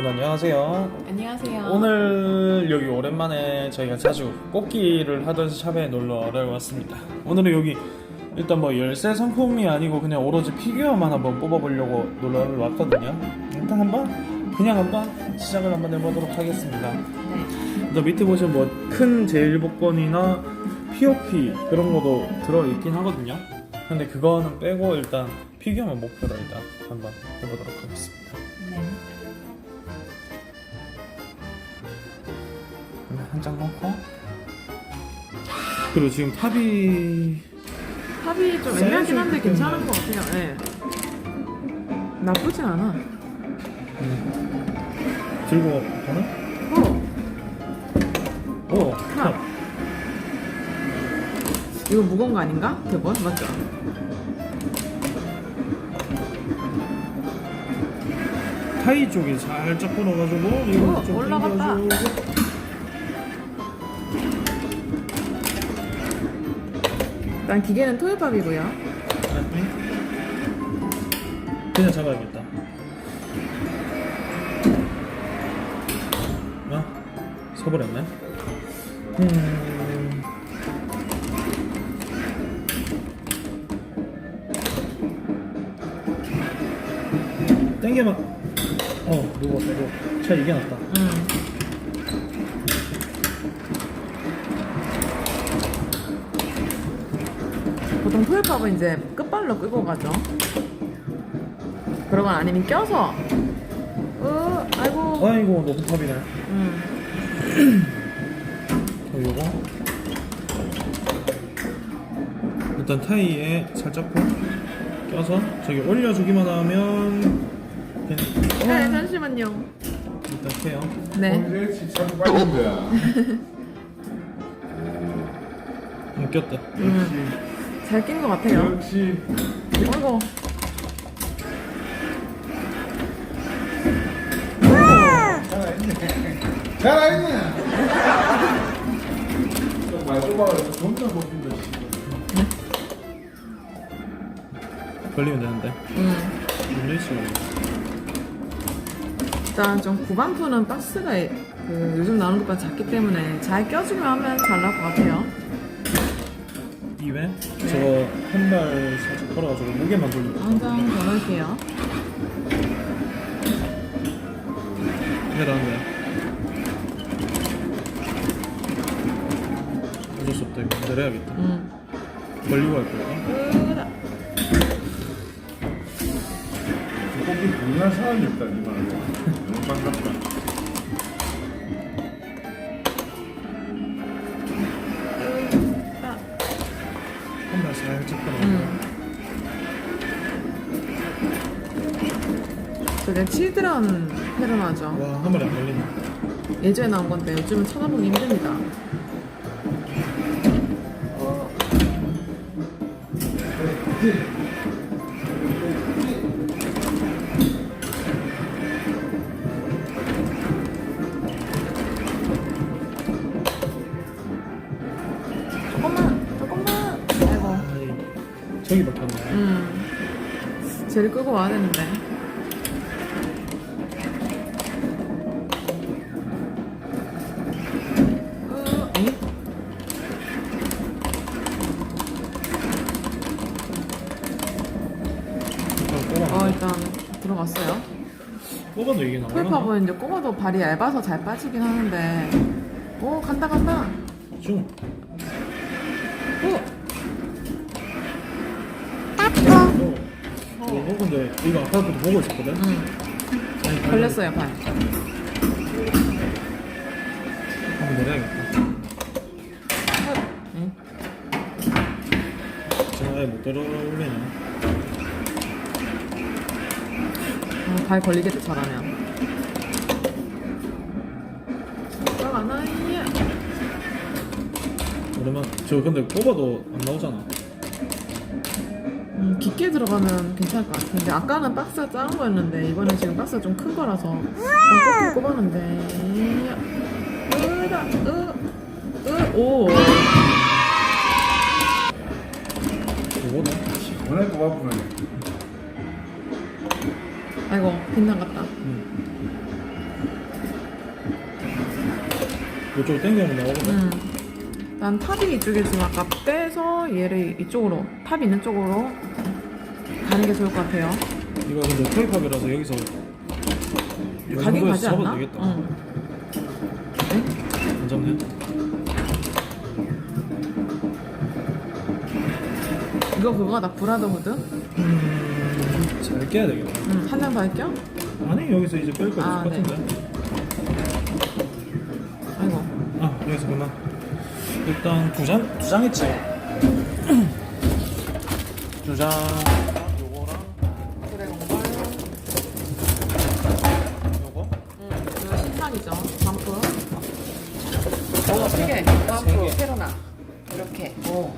여러분 안녕하세요. 안녕하세요. 오늘 여기 오랜만에 저희가 자주 꽃기를 하던 샵에 놀러를 왔습니다. 오늘은 여기 일단 뭐 열쇠 상품이 아니고 그냥 오로지 피규어만 한번 뽑아보려고 놀러를 왔거든요. 일단 한번 그냥 한번 시작을 한번 해보도록 하겠습니다. 네. 또 밑에 보시면 뭐 큰 제일복권이나 POP 그런 것도 들어있긴 하거든요. 근데 그거는 빼고 일단 피규어만 목표로 일단 한번 해보도록 하겠습니다. 한 장 넣고 그리고 지금 탑이 탑이 좀 애매하긴 한데 괜찮은 것 같아요. 네. 나쁘진 않아. 들고 가나? 어, 오 탑. 이거 무거운 거 아닌가? 대본 맞죠? 타이 쪽이 살짝 끊어가지고 이거 오, 좀 올라갔다. 당겨주고. 일단 기계는 토요밥이고요. 그냥 잡아야겠다. 아 서버렸네. 음. 땡겨만 어 누웠어 누워. 차 이게 낫다. 음. 보통 토요밥은 이제 끝발로 끌고 가죠. 그러건 아니면 껴서. 어, 아이고. 아이고 높은 탑이네 음. 어, 요거 일단 타이에 살짝 고 껴서 저기 올려주기만 하면 네, 잠시만요. 일단 해요 네. 언제 참 빠진 거야. 음, 꼈다 음. 잘 낀 것 같아요. 역시 아이고. 존나 먹힌다. 걸리면 되는데 음. 물리지 일단 좀 구반푸는 박스가 그 요즘 나오는 것보다 작기 때문에 잘 껴주면 하면 잘 나올 것 같아요. 2회 저거 한발 살짝 걸어가지고 무게만 돌리고 한장더 넣을게요. 해라는데 어쩔 수 없다 이거 내려야겠다 음. 걸리고 할 거야. 거기 우리나라 사람이 없다 이 말이야. 너무 반갑다. 한 걸어 음. 저게 치드런 페르마죠. 와한 발에 안 걸리네 예전에 나온 건데 요즘은 찾아보기 힘듭니다. 조 쟤를 끄고 와야 되는데. 으, 에이? 어, 일단 들어갔어요. 뽑아도 이게 나오나? 풀팝은 이제 꼽아도 발이 얇아서 잘 빠지긴 하는데. 오, 간다, 간다. 중 오! 어, 어, 근데 이거 아까부터 보고 있었거든? 응, 아니, 발- 걸렸어요, 발. 한번 내려야겠다. 응. 제가 아예 못 들어올리네. 어, 발 걸리겠다 잘하면. 오랜만, 저 근데 뽑아도 안 나오잖아. 음, 깊게 들어가면 괜찮을 것 같은데 아까는 박스가 작은 거였는데 이번엔 지금 박스가 좀큰 거라서 난꼭 꼽았는데 으다 으으오 이거다. 원래 뽑아보면 아이고 빗나갔다 응. 이쪽으로 당기면 나오거든. 음. 난 탑이 이쪽에 지금 아까 빼서 얘를 이쪽으로 탑 있는 쪽으로 가는 게 좋을 것 같아요. 이거 근데 테이프업이라서 여기서 이 가긴 가지 잡아도 않나? 되겠다. 응. 안 잡네. 이거 그거다 브라더후드? 음, 잘 깨야 되겠다. 응. 한 장 더 할게요? 아니 여기서 이제 뺄거 아, 것 네. 같은데. 아이고. 아 여기서 그만. 일단 두 장, 두 장 했지. 두 장. 개. 세. 개. 세로나. 이렇게. 오.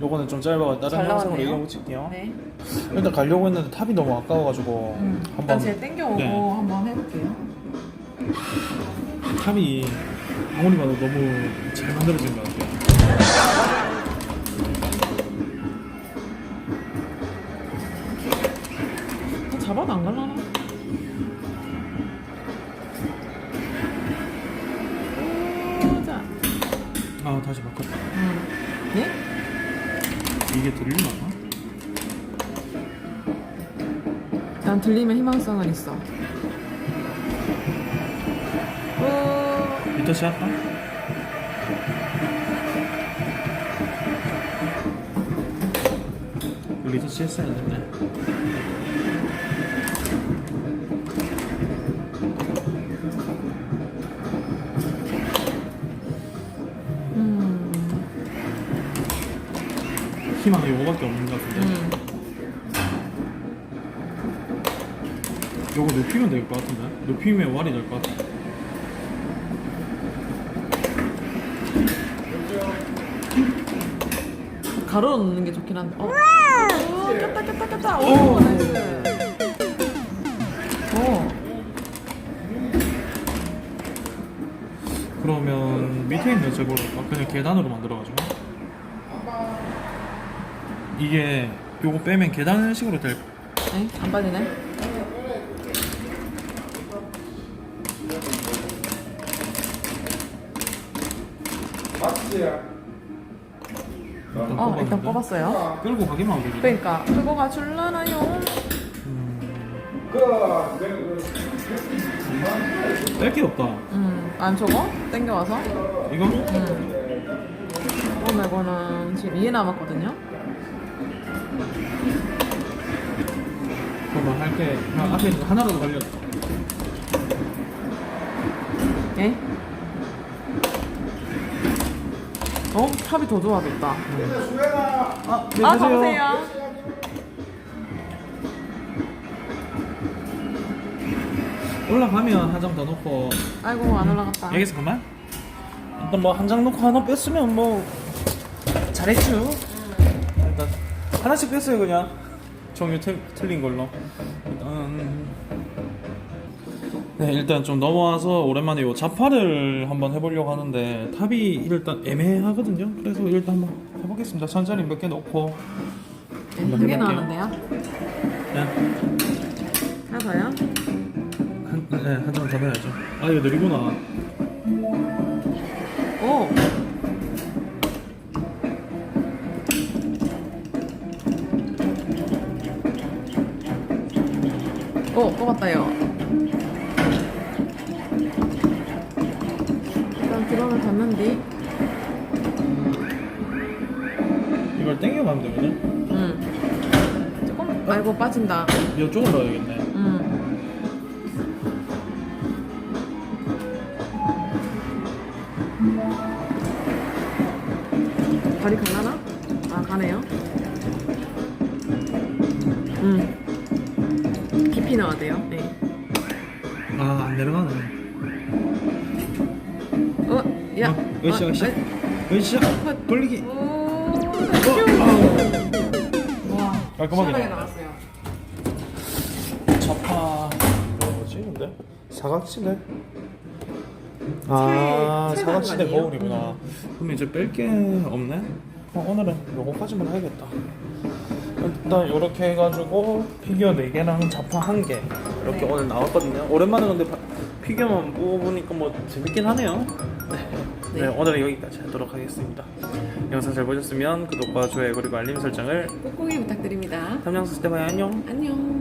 요거는 좀 짧아. 다른 잘 영상으로 나왔네요. 이거 붙일게요. 네. 일단 가려고 했는데 탑이 너무 아까워가지고 음. 한번 일단 제 땡겨오고 네. 한번 해볼게요. 탑이 아무리 봐도 너무 잘 만들어진 것 같아요. 아 다시 바꿨다. 응. 예? 이게 들리나? 난 들리면 희망성은 있어. 어, 리터치 할까? 리터치 했어야 됐네. 음, 이거밖에 없는 것 같은데. 음. 요거 높이면 될 것 같은데? 높이면 완이 될 것 같아. 가로 넣는 게 좋긴 한데. 어. 오, 꼈다 꼈다 꼈다. 오, 나이스. 오. 그러면 밑에 있는 저걸 그냥 계단으로 만들어가지고 이게 요거 빼면 계단식으로 될 네, 안 빠지네. 일단 어, 일단 뽑았는데. 뽑았어요. 끌고 가기만 하면 되겠네 그러니까 그거 가 줄라나요? 그 내가 그 뺄게 없다 음, 안 저거? 땡겨와서? 이거? 음. 이거는 지금 2회 남았거든요. 그거 할게 그냥 앞에 있는 하나라도 걸려 예? 어? 탑이 더 좋아졌다. 아, 네, 아. 가보세요. 올라가면 한 장더 넣고 아이고, 안 올라갔다. 여기서 그만? 일단 뭐 한장 넣고 하나 뺐으면 뭐 잘했죠 일단 하나씩 뺐어요 그냥 종류 틀, 틀린 걸로 일단 네 일단 좀 넘어와서 오랜만에 요 자파를 한번 해보려고 하는데 탑이 일단 애매하거든요 그래서 일단 한번 해보겠습니다 천천히 몇 개 넣고 한번 두개 해볼게요. 나왔는데요? 네, 하나 더요? 한, 네, 한장더 넣어야죠 아 이거 느리구나 오, 뽑았다요. 일단 드론을 닫는디. 이걸 땡겨가면 되거든 응. 조금, 아이고, 빠진다. 이쪽으로 넣어야겠네 응. 다리 갈라나? 아, 가네요. 음. 돼요. 네. 아 안 내려가네 어, 야. 어, 으쌰 어, 으쌰 에? 으쌰 헛. 돌리기 오, 아우. 와. 깔끔하게 시원하게 나왔다. 나왔어요. 자파 뭐지 근데? 사각지대? 아새 사각지대 아니에요? 거울이구나 그럼 이제 뺄 게 없네? 어, 오늘은 요거까지만 해야겠다 일단 이렇게 해가지고 피규어 4개랑 자파 1개 이렇게 네. 오늘 나왔거든요 오랜만에 근데 바- 피규어만 뽑아보니까 뭐 재밌긴 하네요. 네. 네, 네. 오늘은 여기까지 하도록 하겠습니다. 영상 잘 보셨으면 구독과 좋아요 그리고 알림 설정을 꾹꾹이 부탁드립니다. 다음 영상 때 봐요. 안녕. 안녕.